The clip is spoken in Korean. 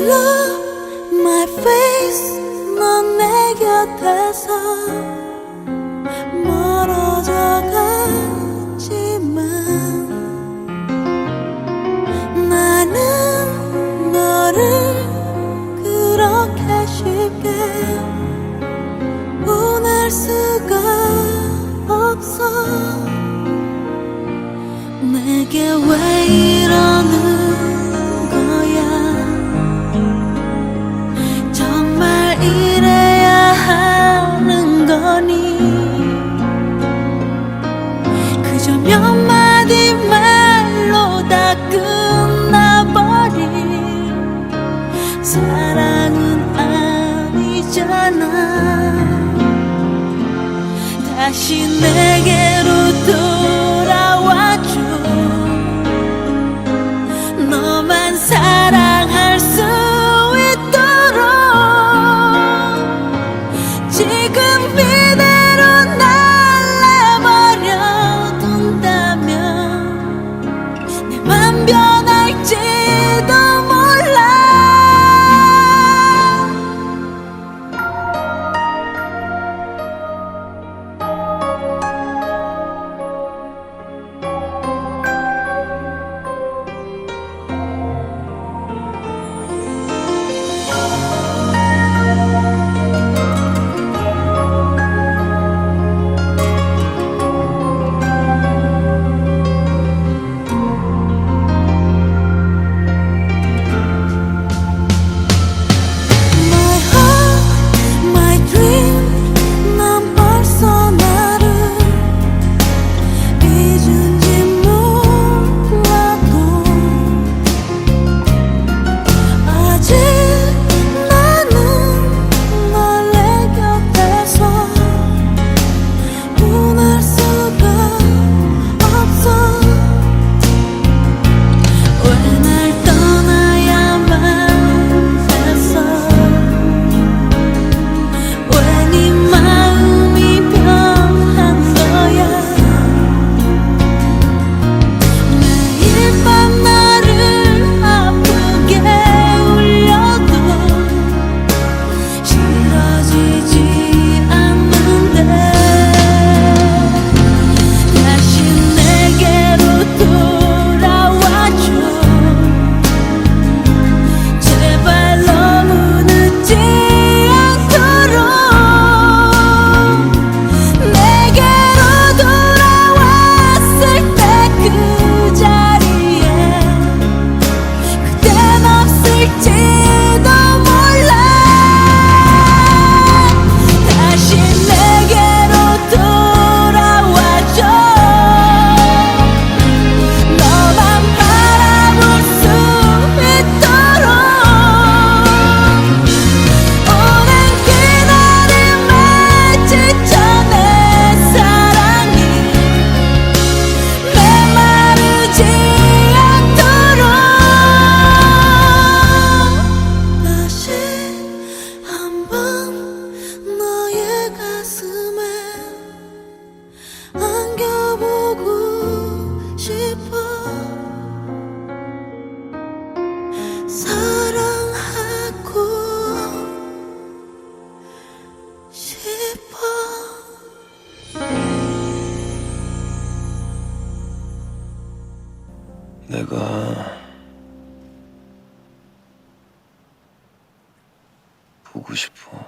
Yeah. 내 곁에서 멀어져 갔지만 나는 너를 그렇게 쉽게 다시 내게로 돌아 내가 보고 싶어.